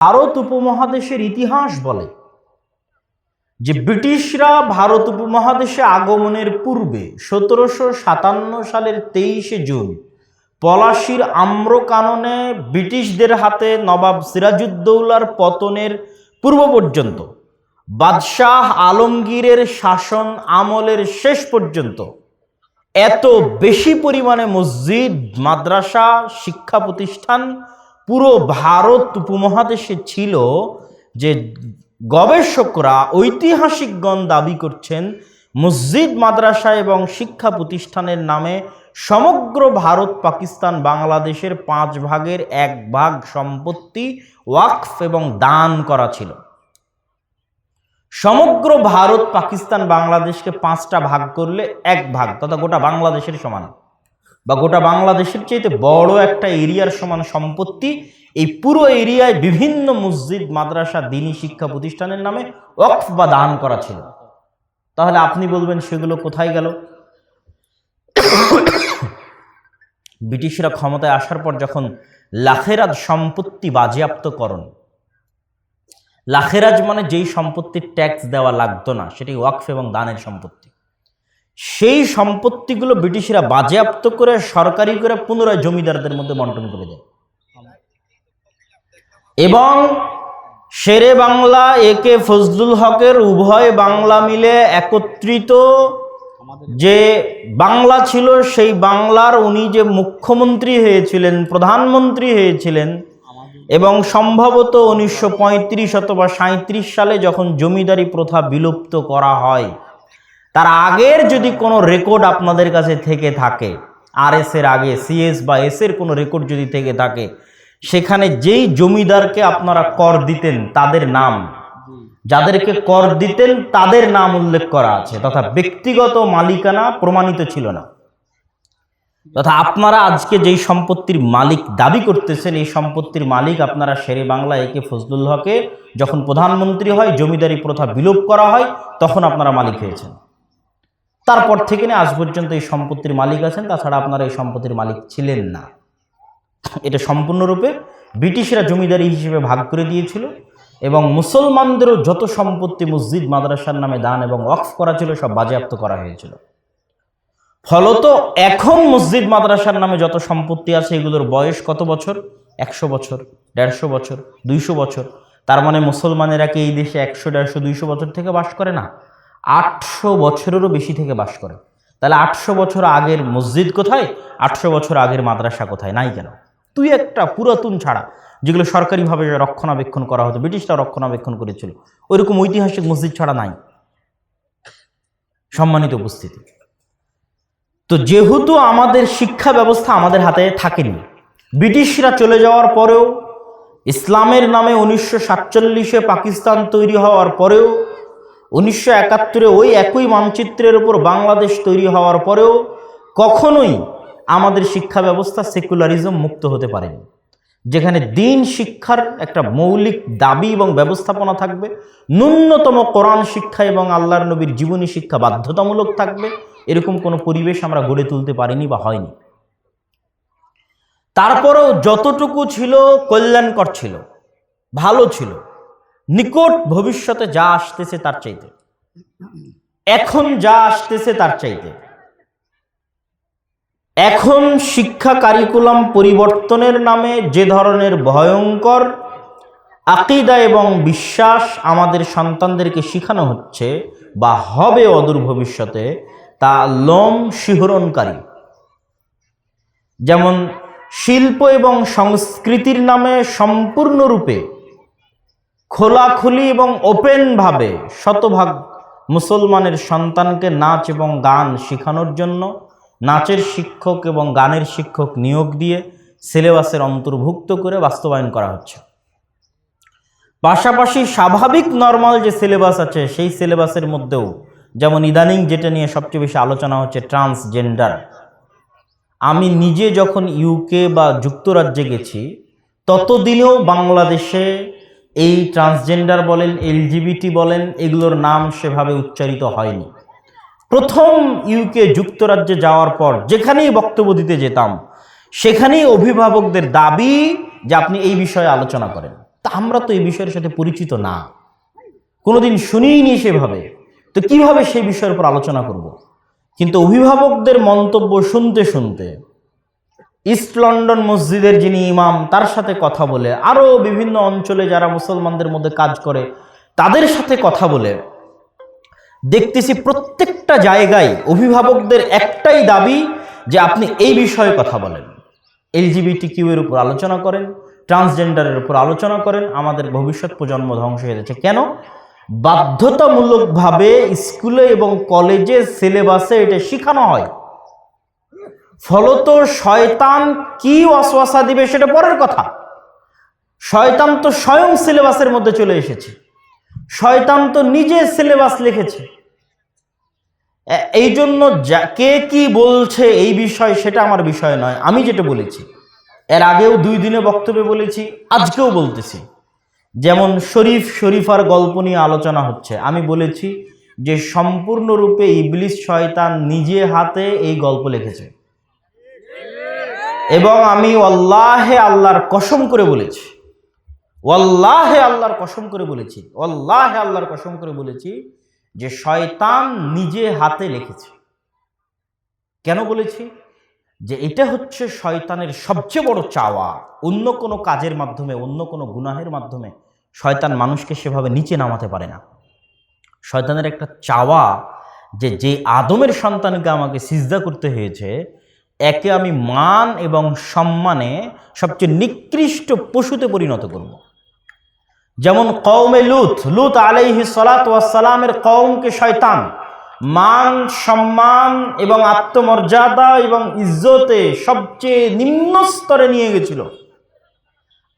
ভারত উপমহাদেশের ইতিহাস বলে যে ব্রিটিশরা ভারত উপমহাদেশে আগমনের পূর্বে সতেরোশো সাতান্ন সালের তেইশে জুন পলাশির আম্রকাননে ব্রিটিশদের হাতে নবাব সিরাজউদ্দৌলার পতনের পূর্ব পর্যন্ত, বাদশাহ আলমগীরের শাসন আমলের শেষ পর্যন্ত, এত বেশি পরিমাণে মসজিদ, মাদ্রাসা, শিক্ষা প্রতিষ্ঠান পুরো ভারত উপমহাদেশে ছিল যে গবেষকরা, ঐতিহাসিকগণ দাবি করছেন মসজিদ, মাদ্রাসা এবং শিক্ষা প্রতিষ্ঠানের নামে সমগ্র ভারত, পাকিস্তান, বাংলাদেশের পাঁচ ভাগের এক ভাগ সম্পত্তি ওয়াকফ এবং দান করা ছিল। সমগ্র ভারত, পাকিস্তান, বাংলাদেশকে পাঁচটা ভাগ করলে এক ভাগ, তথা গোটা বাংলাদেশের সমান। বা গোটা বাংলাদেশের চাইতে বড় একটা এরিয়ার সমান সম্পত্তি, এই পুরো এরিয়ায় বিভিন্ন মসজিদ, মাদ্রাসা, দিনী শিক্ষা প্রতিষ্ঠানের নামে ওয়াকফ বা দান করা ছিল। তাহলে আপনি বলবেন সেগুলো কোথায় গেল? ব্রিটিশরা ক্ষমতায় আসার পর যখন লাখেরাজ সম্পত্তি বাজেয়াপ্তকরণ, লাখেরাজ মানে যেই সম্পত্তির ট্যাক্স দেওয়া লাগতো না সেটি ওয়াকফ এবং দানের সম্পত্তি। সেই সম্পত্তিগুলো ব্রিটিশরা বাজেয়াপ্ত করে সরকারি করে পুনরায় জমিদারদের মধ্যে বন্টন করে দেয়। এবং শেরে বাংলা, এ কে ফজলুল হকের উভয় বাংলা মিলে একত্রিত যে বাংলা ছিল, সেই বাংলার উনি যে মুখ্যমন্ত্রী হয়েছিলেন, প্রধানমন্ত্রী হয়েছিলেন এবং সম্ভবত উনিশশো পঁয়ত্রিশ অথবা সাঁত্রিশ সালে যখন জমিদারি প্রথা বিলুপ্ত করা হয় তার আগের যদি কোনো রেকর্ড আপনাদের কাছে থেকে থাকে আর এর আগে সিএস বা এস এর কোনো রেকর্ড যদি থেকে থাকে, সেখানে যেই জমিদারকে আপনারা কর দিতেন, তাদের নাম, যাদেরকে কর দিতেন, তাদের নাম উল্লেখ করা আছে, তথা ব্যক্তিগত মালিকানা প্রমাণিত ছিল না। তথা আপনারা আজকে যেই সম্পত্তির মালিক দাবি করতেছেন, এই সম্পত্তির মালিক আপনারা শেরে বাংলা একে ফজলুল হকে, যখন প্রধানমন্ত্রী হয়, জমিদারি প্রথা বিলোপ করা হয়, তখন আপনারা মালিক হয়েছেন। তারপর থেকে নিয়ে আজ পর্যন্ত এই সম্পত্তির মালিক আছেন, তাছাড়া আপনারা এই সম্পত্তির মালিক ছিলেন না। এটা সম্পূর্ণরূপে ব্রিটিশরা জমিদারি হিসেবে ভাগ করে দিয়েছিল এবং মুসলমানদেরও যত সম্পত্তি মসজিদ, মাদ্রাসার নামে দান এবং ওয়াকফ করা ছিল, সব বাজেয়াপ্ত করা হয়েছিল। ফলত এখন মসজিদ, মাদ্রাসার নামে যত সম্পত্তি আছে, এগুলোর বয়স কত বছর? একশো বছর, দেড়শো বছর, দুইশো বছর। তার মানে মুসলমানেরা কি এই দেশে একশো, দেড়শো, দুইশো বছর থেকে বাস করে না? আটশো বছরেরও বেশি থেকে বাস করে। তাহলে আটশো বছর আগের মসজিদ কোথায়? আটশো বছর আগের মাদ্রাসা কোথায়? নাই কেন? তুই একটা পুরাতন ছাড়া, যেগুলো সরকারিভাবে রক্ষণাবেক্ষণ করা হতো ব্রিটিশরা রক্ষণাবেক্ষণ করেছিল, ওইরকম ঐতিহাসিক মসজিদ ছাড়া নাই। সম্মানিত উপস্থিতি। তো যেহেতু আমাদের শিক্ষা ব্যবস্থা আমাদের হাতে থাকেনি, ব্রিটিশরা চলে যাওয়ার পরেও, ইসলামের নামে উনিশশো সাতচল্লিশে পাকিস্তান তৈরি হওয়ার পরেও উনিশশো একাত্তরে ওই একই মানচিত্রের উপর বাংলাদেশ তৈরি হওয়ার পরেও কখনোই আমাদের শিক্ষা ব্যবস্থা সেকুলারিজম মুক্ত হতে পারেনি। যেখানে দিন শিক্ষার একটা মৌলিক দাবি এবং ব্যবস্থাপনা থাকবে, ন্যূনতম কোরআন শিক্ষা এবং আল্লাহর নবীর জীবনী শিক্ষা বাধ্যতামূলক থাকবে, এরকম কোনো পরিবেশ আমরা গড়ে তুলতে পারিনি বা হয়নি। তারপরেও যতটুকু ছিল কল্যাণকর ছিল, ভালো ছিল। নিকট ভবিষ্যতে যা আসতেছে তার চাইতে। এখন যা আসতেছে তার চাইতে। এখন শিক্ষা কারিকুলাম পরিবর্তনের নামে যে ধরনের ভয়ঙ্কর আকিদা এবং বিশ্বাস আমাদের সন্তানদেরকে শেখানো হচ্ছে বা হবে অদূর ভবিষ্যতে, তা লোম শিহরণকারী। যেমন শিল্প এবং সংস্কৃতির নামে সম্পূর্ণরূপে খোলাখুলি এবং ওপেনভাবে শতভাগ মুসলমানের সন্তানকে নাচ এবং গান শেখানোর জন্য নাচের শিক্ষক এবং গানের শিক্ষক নিয়োগ দিয়ে সিলেবাসের অন্তর্ভুক্ত করে বাস্তবায়ন করা হচ্ছে। পাশাপাশি স্বাভাবিক নর্মাল যে সিলেবাস আছে, সেই সিলেবাসের মধ্যেও যেমন ইদানিং যেটা নিয়ে সবচেয়ে বেশি আলোচনা হচ্ছে ট্রান্সজেন্ডার। আমি নিজে যখন ইউকে বা যুক্তরাজ্যে গেছি, ততদিনেও বাংলাদেশে এই ট্রান্সজেন্ডার বলেন এলজিবিটি বলেন, এগুলোর নাম সেভাবে উচ্চারিত হয়নি। প্রথম ইউকে যুক্তরাজ্যে যাওয়ার পর যেখানেই বক্তব্য দিতে যেতাম, সেখানেই অভিভাবকদের দাবি যে আপনি এই বিষয়ে আলোচনা করেন। তা আমরা তো এই বিষয়ের সাথে পরিচিত না। কোনোদিন শুনিনি সেভাবে। তো কীভাবে সেই বিষয়ের উপর আলোচনা করব। কিন্তু অভিভাবকদের মন্তব্য শুনতে শুনতে ইস্ট লন্ডন মসজিদের যিনি ইমাম, তার সাথে কথা বলে আরও বিভিন্ন অঞ্চলে যারা মুসলমানদের মধ্যে কাজ করে, তাদের সাথে কথা বলে। দেখতেছি প্রত্যেকটা জায়গায় অভিভাবকদের একটাই দাবি যে আপনি এই বিষয়ে কথা বলেন। এলজিবিটি কিউ এর উপর আলোচনা করেন, ট্রান্সজেন্ডারের উপর আলোচনা করেন, আমাদের ভবিষ্যৎ প্রজন্ম ধ্বংস হয়ে যাচ্ছে। কেন? বাধ্যতামূলকভাবে স্কুলে এবং কলেজে সিলেবাসে এটা শেখানো হয়। ফলত শয়তান কি অশ্বাসা দিবে সেটা পরের কথা। শয়তান তো স্বয়ং সিলেবাসের মধ্যে চলে এসেছে। শয়তান তো নিজে সিলেবাস লিখেছে। এই জন্য কে কি বলছে এই বিষয় সেটা আমার বিষয় নয়। আমি যেটা বলেছি, এর আগেও দুই দিনে বক্তব্যে বলেছি, আজকেও বলতেছি। যেমন শরীফ শরীফার গল্প নিয়ে আলোচনা হচ্ছে। আমি বলেছি যে সম্পূর্ণরূপে ইবলিস শয়তান নিজে হাতে এই গল্প লিখেছে। এবং আমি অল্লাহে আল্লাহর কসম করে বলেছি। ওয়াল্লাহে আল্লাহর কসম করে বলেছি। ওয়াল্লাহে আল্লাহর কসম করে বলেছি যে শয়তান নিজে হাতে লিখেছে কেন বলেছি? যে এটা হচ্ছে শয়তানের সবচেয়ে বড় চাওয়া। অন্য কোনো কাজের মাধ্যমে, অন্য কোনো গুনাহের মাধ্যমে শয়তান মানুষকে সেভাবে নিচে নামাতে পারে না। শয়তানের একটা চাওয়া যে যে আদমের সন্তানকে আমাকে সিজদা করতে হয়েছে একে আমি মান এবং সম্মানে সবচেয়ে নিকৃষ্ট পশুতে পরিণত করব। যেমন কৌমে লুত লুত আলাইহি সালাত সালামের কৌমকে শয়তান মান, সম্মান এবং আত্মমর্যাদা এবং ইজ্জতে সবচেয়ে নিম্ন স্তরে নিয়ে গেছিল।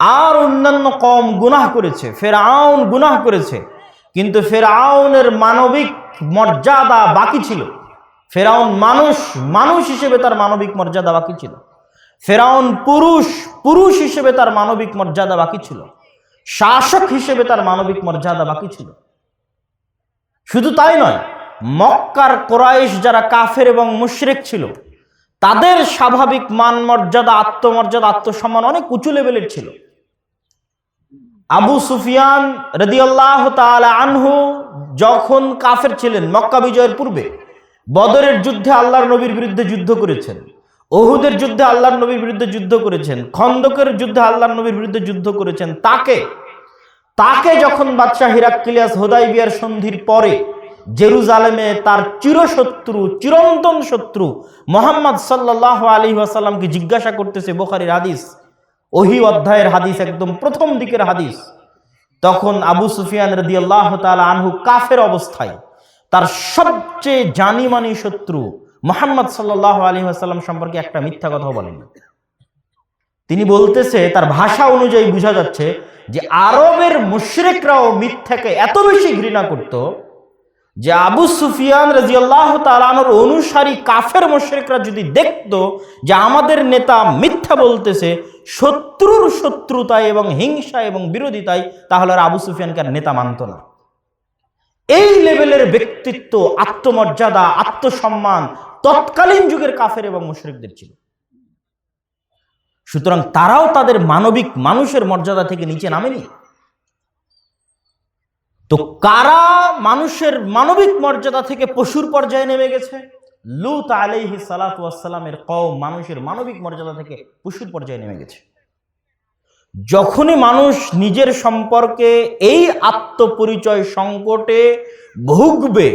আর অন্যান্য কম গুনাহ করেছে ফের আউন গুনাহ করেছে, কিন্তু ফের আউনের মানবিক মর্যাদা বাকি ছিল। ফেরাউন মানুষ মানুষ হিসেবে তার মানবিক মর্যাদা বাকি ছিল। ফেরাউন পুরুষ পুরুষ হিসেবে তার মানবিক মর্যাদা বাকি ছিল। শাসক হিসেবে তার মানবিক মর্যাদা বাকি ছিল। শুধু তাই নয়, মক্কার কোরাইশ যারা কাফের এবং মুশরিক ছিল, তাদের স্বাভাবিক মান মর্যাদা, আত্মমর্যাদা, আত্মসম্মান অনেক উঁচু লেভেলের ছিল। আবু সুফিয়ান রদিয়াল্লাহ তাআলা আনহু যখন কাফের ছিলেন মক্কা বিজয়ের পূর্বে বদরের যুদ্ধে আল্লাহর নবীর বিরুদ্ধে যুদ্ধ করেছেন। ওহুদের যুদ্ধে আল্লাহর নবীর বিরুদ্ধে যুদ্ধ করেছেন। খন্দকের যুদ্ধে আল্লাহর নবীর বিরুদ্ধে যুদ্ধ করেছেন। তাকে তাকে যখন বাদশাহ হিরাক্কিলিয়াস হোদাইবিয়ার সন্ধির পরে জেরুজালেমে তার চিরশত্রু, চিরন্তন শত্রু মোহাম্মদ সাল্লাহ আলী ওয়াসাল্লামকে জিজ্ঞাসা করতেছে বোখারির হাদিস, ওহি অধ্যায়ের হাদিস, একদম প্রথম দিকের হাদিস, তখন আবু সুফিয়ান রদি আল্লাহ আনহু কাফের অবস্থায় তার সবচেয়ে জানিমানি শত্রু মোহাম্মদ সাল্লাহ আলী আসাল্লাম সম্পর্কে একটা মিথ্যা কথা বলেন। তিনি বলতেছে, তার ভাষা অনুযায়ী বোঝা যাচ্ছে যে আরবের মুশরিকরাও মিথ্যাকে এত বেশি ঘৃণা করত যে আবু সুফিয়ান রাজিয়াল্লাহ তালানোর অনুসারী কাফের মুশরিকরা যদি দেখতো যে আমাদের নেতা মিথ্যা বলতেছে, শত্রুর শত্রুতায় এবং হিংসা এবং বিরোধিতায়, তাহলে আর আবু সুফিয়ানকে নেতা মানত না। এই লেভেলের ব্যক্তিত্ব, আত্মমর্যাদা, আত্মসম্মান তৎকালীন যুগের কাফের এবং মুশরিকদের ছিল। সুতরাং তারাও তাদের মানবিক মানুষের মর্যাদা থেকে নিচে নামেনি। তো কারা মানুষের মানবিক মর্যাদা থেকে পশুর পর্যায়ে নেমে গেছে? লুত আলাইহি সালাতামের কম মানুষের মানবিক মর্যাদা থেকে পশুর পর্যায়ে নেমে গেছে। যখনই মানুষ নিজের সম্পর্কে এই আত্মপরিচয় সংকটে ভুগবে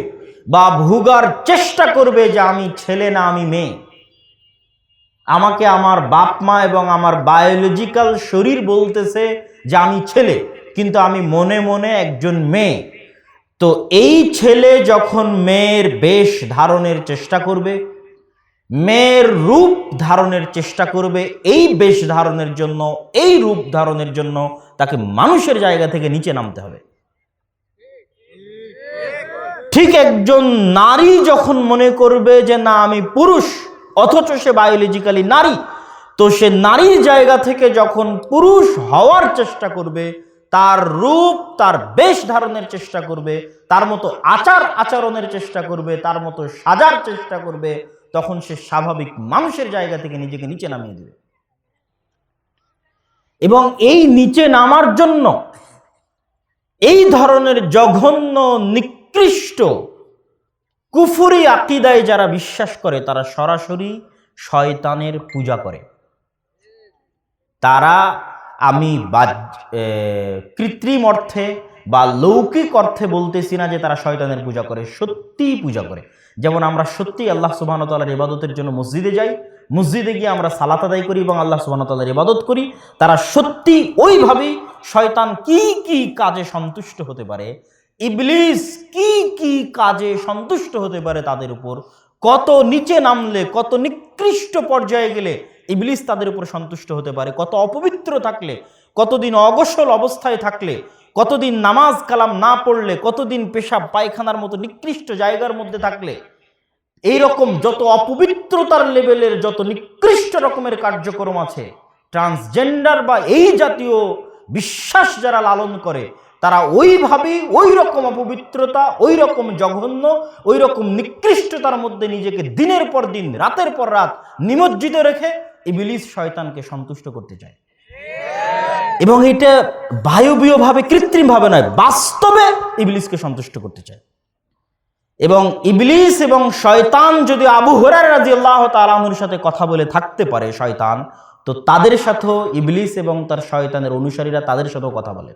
বা ভুগার চেষ্টা করবে যে আমি ছেলে না, আমি মেয়ে, আমাকে আমার বাপ মা এবং আমার বায়োলজিক্যাল শরীর বলতেছে যে আমি ছেলে, কিন্তু আমি মনে মনে একজন মেয়ে। তো এই ছেলে যখন মেয়ের বেশ ধারণের চেষ্টা করবে মেয়ের রূপ ধারণের চেষ্টা করবে, এই বেশ ধারণের জন্য, এই রূপ ধারণের জন্য তাকে মানুষের জায়গা থেকে নিচে নামতে হবে। ঠিক একজন নারী যখন মনে করবে যে, না, আমি পুরুষ, অথচ সে বায়োলজিক্যালি নারী, তো সে নারীর জায়গা থেকে যখন পুরুষ হওয়ার চেষ্টা করবে, তার রূপ, তার বেশ ধারণের চেষ্টা করবে, তার মতো আচার আচরণের চেষ্টা করবে, তার মতো সাজার চেষ্টা করবে তখন সে স্বাভাবিক মানুষের জায়গা থেকে নিজেকে নিচে নামিয়ে দেবে। এবং এই নিচে নামার জন্য এই ধরনের জঘন্য, নিকৃষ্ট, কুফুরি আকিদায় যারা বিশ্বাস করে, তারা সরাসরি শয়তানের পূজা করে। তারা আমি কৃত্রিম অর্থে বা লৌকিক অর্থে বলতেছি না যে তারা শয়তানের পূজা করে, সত্যিই পূজা করে। যেমন আমরা সত্যি আল্লাহ সুবাহতালার ইবাদতের জন্য মসজিদে যাই, মসজিদে গিয়ে আমরা সালাত আদায় করি এবং আল্লাহ সুবাহতালার ইবাদত করি, তারা সত্যি ওইভাবেই শয়তান কি কি কাজে সন্তুষ্ট হতে পারে, ইবলিস কি কি কাজে সন্তুষ্ট হতে পারে তাদের উপর, কত নিচে নামলে, কত নিকৃষ্ট পর্যায়ে গেলে ইবলিস তাদের উপর সন্তুষ্ট হতে পারে, কত অপবিত্র থাকলে, কতদিন অগসল অবস্থায় থাকলে কতদিন নামাজ কালাম না পড়লে, কতদিন পেশাব পায়খানার মতো নিকৃষ্ট জায়গার মধ্যে থাকলে এই রকম যত অপবিত্রতার লেভেলের যত নিকৃষ্ট রকমের কার্যক্রম আছে ট্রান্সজেন্ডার বা এই জাতীয় বিশ্বাস যারা লালন করে, তারা ওইভাবেই ওই রকম অপবিত্রতা ওই রকম জঘন্য ওই রকম নিকৃষ্টতার মধ্যে নিজেকে দিনের পর দিন, রাতের পর রাত নিমজ্জিত রেখে ইবিলিস শয়তানকে সন্তুষ্ট করতে চায়। এবং এটা বায়বীয়ভাবে, কৃত্রিমভাবে নয়, বাস্তবে ইবলিসকে সন্তুষ্ট করতে চায়। এবং ইবলিস এবং শয়তান যদি আবু হরার রাজি আল্লাহ তালাহুর সাথে কথা বলে থাকতে পারে, শয়তান, তো তাদের সাথেও ইবলিস এবং তার শয়তানের অনুসারীরা তাদের সাথেও কথা বলে।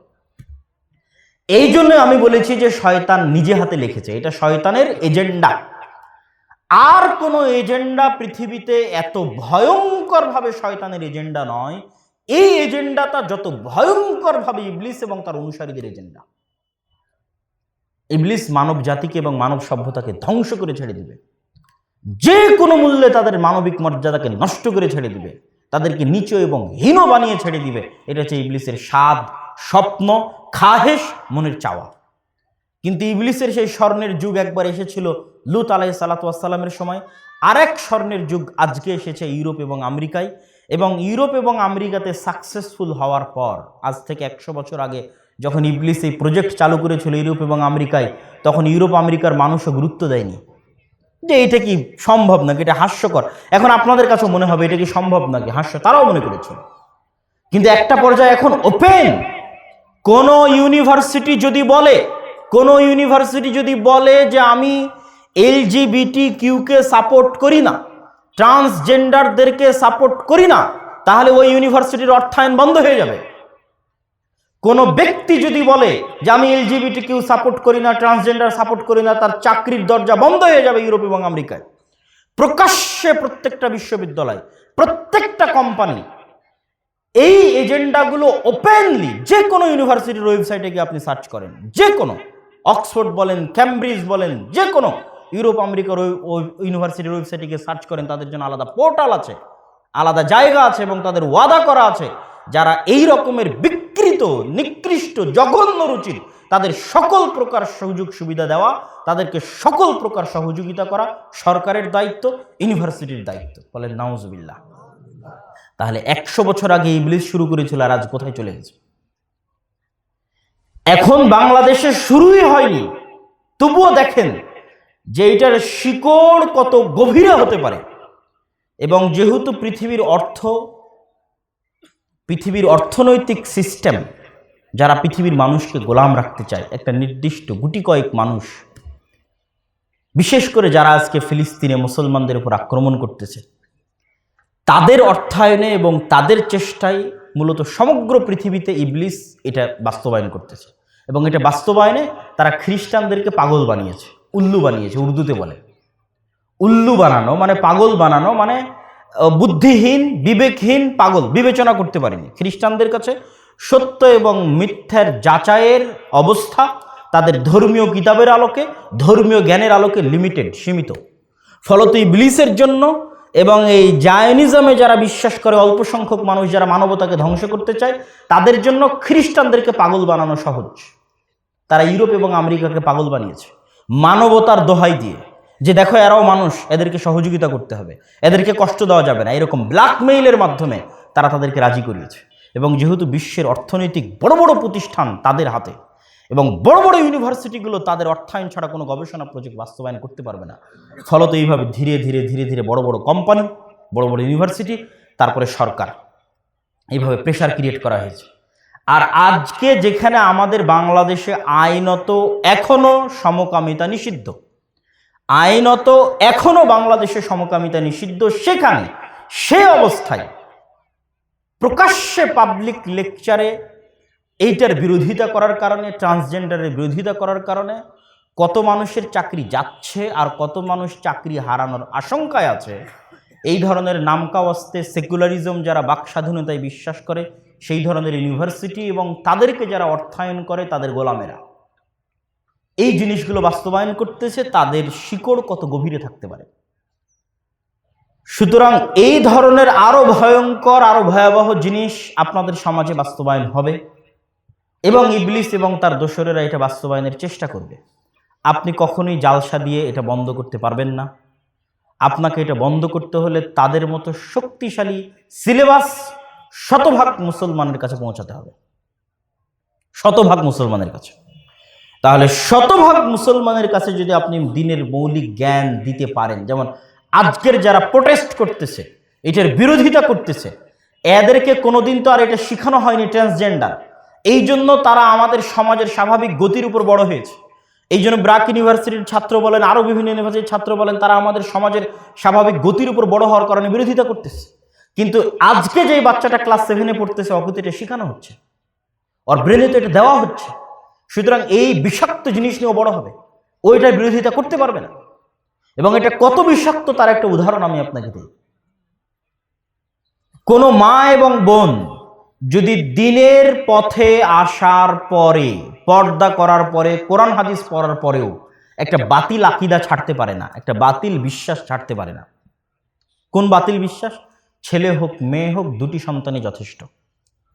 এই জন্য আমি বলেছি যে শয়তান নিজে হাতে লিখেছে, এটা শয়তানের এজেন্ডা। আর কোনো এজেন্ডা পৃথিবীতে এত ভয়ঙ্করভাবে শয়তানের এজেন্ডা নয় এই এজেন্ডাটা যত ভয়ঙ্করভাবে ইবলিস এবং তার অনুসারীদের এজেন্ডা। ইবলিস মানব জাতিকে এবং মানব সভ্যতাকে ধ্বংস করে ছেড়ে দিবে। যে কোনো মূল্যে তাদের মানবিক মর্যাদাকে নষ্ট করে ছেড়ে দিবে। তাদেরকে নিচু এবং হীন বানিয়ে ছেড়ে দিবে। এটা হচ্ছে ইবলিসের স্বাদ, স্বপ্ন খাহেস মনের চাওয়া। কিন্তু ইবলিসের সেই স্বর্ণের যুগ একবার এসেছিল লুত আলাই সালাতামের সময়। আরেক স্বর্ণের যুগ আজকে এসেছে ইউরোপ এবং আমেরিকায়। এবং ইউরোপ এবং আমেরিকাতে সাকসেসফুল হওয়ার পর, আজ থেকে একশো বছর আগে যখন ইবলিস এই প্রজেক্ট চালু করেছিল ইউরোপ এবং আমেরিকায়, তখন ইউরোপ আমেরিকার মানুষও গুরুত্ব দেয়নি। যে এটা কি সম্ভব নাকি? এটা হাস্যকর। এখন আপনাদের কাছেও মনে হবে এটা কি সম্ভব নাকি? হাস্য, তারাও মনে করেছিল কিন্তু একটা পর্যায়ে এখন ওপেন কোন ইউনিভার্সিটি যদি বলে, কোন ইউনিভার্সিটি যদি বলে যে আমি এলজিবিটি কিউকে সাপোর্ট করি না ট্রান্সজেন্ডারদেরকে সাপোর্ট করি না, তাহলে ওই ইউনিভার্সিটির অর্থায়ন বন্ধ হয়ে যাবে। কোনো ব্যক্তি যদি বলে যে আমি এলজিবিটি কিউ সাপোর্ট করি না, ট্রান্সজেন্ডার সাপোর্ট করি না, তার চাকরির দরজা বন্ধ হয়ে যাবে ইউরোপ এবং আমেরিকায়। প্রকাশ্যে প্রত্যেকটা বিশ্ববিদ্যালয়, প্রত্যেকটা কোম্পানি এই এজেন্ডাগুলো ওপেনলি যে কোনো ইউনিভার্সিটির ওয়েবসাইটে গিয়ে আপনি সার্চ করেন, যে কোনো। অক্সফোর্ড বলেন ক্যামব্রিজ বলেন, যে কোনো। ইউরোপ, আমেরিকার ওই ইউনিভার্সিটির ওয়েবসাইটে গিয়ে সার্চ করেন, তাদের জন্য আলাদা পোর্টাল আছে, আলাদা জায়গা আছে এবং তাদের ওয়াদা করা আছে। যারা এই রকমের বিকৃত, নিকৃষ্ট, জঘন্য রুচির তাদের সকল প্রকার সুযোগ সুবিধা দেওয়া, তাদেরকে সকল প্রকার সহযোগিতা করা সরকারের দায়িত্ব, ইউনিভার্সিটির দায়িত্ব। বলেন, নাউজবিল্লাহ। তাহলে একশো বছর আগে ইবলিস শুরু করেছিল আর আজ কোথায় চলে গেছে? এখন বাংলাদেশে শুরুই হয়নি। তবুও দেখেন যে এটার শিকড় কত গভীরে হতে পারে। এবং যেহেতু পৃথিবীর অর্থ, পৃথিবীর অর্থনৈতিক সিস্টেম যারা পৃথিবীর মানুষকে গোলাম রাখতে চায়, একটা নির্দিষ্ট গুটি কয়েক মানুষ, বিশেষ করে যারা আজকে ফিলিস্তিনে মুসলমানদের উপর আক্রমণ করতেছে, তাদের অর্থায়নে এবং তাদের চেষ্টায় মূলত সমগ্র পৃথিবীতে ইবলিস এটা বাস্তবায়ন করতেছে। এবং এটা বাস্তবায়নে তারা খ্রিস্টানদেরকে পাগল বানিয়েছে। উল্লু বানিয়েছে, উর্দুতে বলে। উল্লু বানানো মানে পাগল বানানো মানে বুদ্ধিহীন, বিবেকহীন পাগল, বিবেচনা করতে পারেনি। খ্রিস্টানদের কাছে সত্য এবং মিথ্যার যাচাইয়ের অবস্থা তাদের ধর্মীয় কিতাবের আলোকে, ধর্মীয় জ্ঞানের আলোকে লিমিটেড সীমিত। ফলত ইবলিসের জন্য এবং এই জায়নিজমে যারা বিশ্বাস করে, অল্প সংখ্যক মানুষ যারা মানবতাকে ধ্বংস করতে চায়, তাদের জন্য খ্রিস্টানদেরকে পাগল বানানো সহজ। তারা ইউরোপ এবং আমেরিকাকে পাগল বানিয়েছে। মানবতার দোহাই দিয়ে যে দেখো এরাও মানুষ, এদেরকে সহযোগিতা করতে হবে, এদেরকে কষ্ট দেওয়া যাবে না। এরকম ব্ল্যাকমেইলের মাধ্যমে তারা তাদেরকে রাজি করিয়েছে। এবং যেহেতু বিশ্বের অর্থনৈতিক বড় বড় প্রতিষ্ঠান তাদের হাতে, এবং বড় বড় ইউনিভার্সিটিগুলো তাদের অর্থায়ন ছাড়া কোনো গবেষণা প্রজেক্ট বাস্তবায়ন করতে পারবে না, ফলত এইভাবে ধীরে ধীরে ধীরে ধীরে বড় বড় কোম্পানি বড় বড় ইউনিভার্সিটি, তারপরে সরকার। এইভাবে প্রেশার ক্রিয়েট করা হয়েছে। আর আজকে যেখানে আমাদের বাংলাদেশে আইনত এখনও সমকামিতা নিষিদ্ধ, আইনত এখনও বাংলাদেশে সমকামিতা নিষিদ্ধ, সেখানে সে অবস্থায় প্রকাশ্যে পাবলিক লেকচারে এইটার বিরোধিতা করার কারণে ট্রান্সজেন্ডারের বিরোধিতা করার কারণে কত মানুষের চাকরি যাচ্ছে আর কত মানুষ চাকরি হারানোর আশঙ্কায় আছে, এই ধরনের নামকাওয়াস্তে সেকুলারিজম যারা বাক স্বাধীনতায় বিশ্বাস করে সেই ধরনের ইউনিভার্সিটি এবং তাদেরকে যারা অর্থায়ন করে তাদের গোলামেরা। এই জিনিসগুলো বাস্তবায়ন করতেছে, তাদের শিকড় কত গভীরে থাকতে পারে? সুতরাং এই ধরনের আরও ভয়ঙ্কর, আরও ভয়াবহ জিনিস আপনাদের সমাজে বাস্তবায়ন হবে এবং ইবলিস এবং তার দোসরেরা এটা বাস্তবায়নের চেষ্টা করবে। আপনি কখনোই জালসা দিয়ে এটা বন্ধ করতে পারবেন না। আপনাকে এটা বন্ধ করতে হলে তাদের মতো শক্তিশালী সিলেবাস শতভাগ মুসলমানের কাছে পৌঁছাতে হবে। শতভাগ মুসলমানের কাছে। তাহলে শতভাগ মুসলমানের কাছে যদি আপনি দিনের মৌলিক জ্ঞান দিতে পারেন, যেমন আজকের যারা প্রোটেস্ট করতেছে, এটার বিরোধিতা করতেছে, এদেরকে কোনোদিন তো আর এটা শেখানো হয়নি ট্রান্সজেন্ডার এই জন্য তারা আমাদের সমাজের স্বাভাবিক গতির উপর বড় হয়েছে। এই জন্য ব্রাক ইউনিভার্সিটির ছাত্র বলেন আরও বিভিন্ন ইউনিভার্সিটির ছাত্র বলেন, তারা আমাদের সমাজের স্বাভাবিক গতির উপর বড় হওয়ার কারণে বিরোধিতা করতেছে। কিন্তু আজকে যেই বাচ্চাটা ক্লাস সেভেনে পড়তেছে অকুত এটা শেখানো হচ্ছে। ওর ব্রেনে তো এটা দেওয়া হচ্ছে। সুতরাং এই বিষাক্ত জিনিস নিয়েও বড় হবে। ওইটার বিরোধিতা করতে পারবে না। এবং এটা কত বিষাক্ত তার একটা উদাহরণ আমি আপনাকে দিই। কোনো মা এবং বোন যদি দিনের পথে আসার পরে, পর্দা করার পরে, কোরআন হাদিস পড়ার পরেও একটা বাতিল আকিদা ছাড়তে পারে না, একটা বাতিল বিশ্বাস ছাড়তে পারে না। কোন বাতিল বিশ্বাস? ছেলে হোক মেয়ে হোক দুটি সন্তানই যথেষ্ট।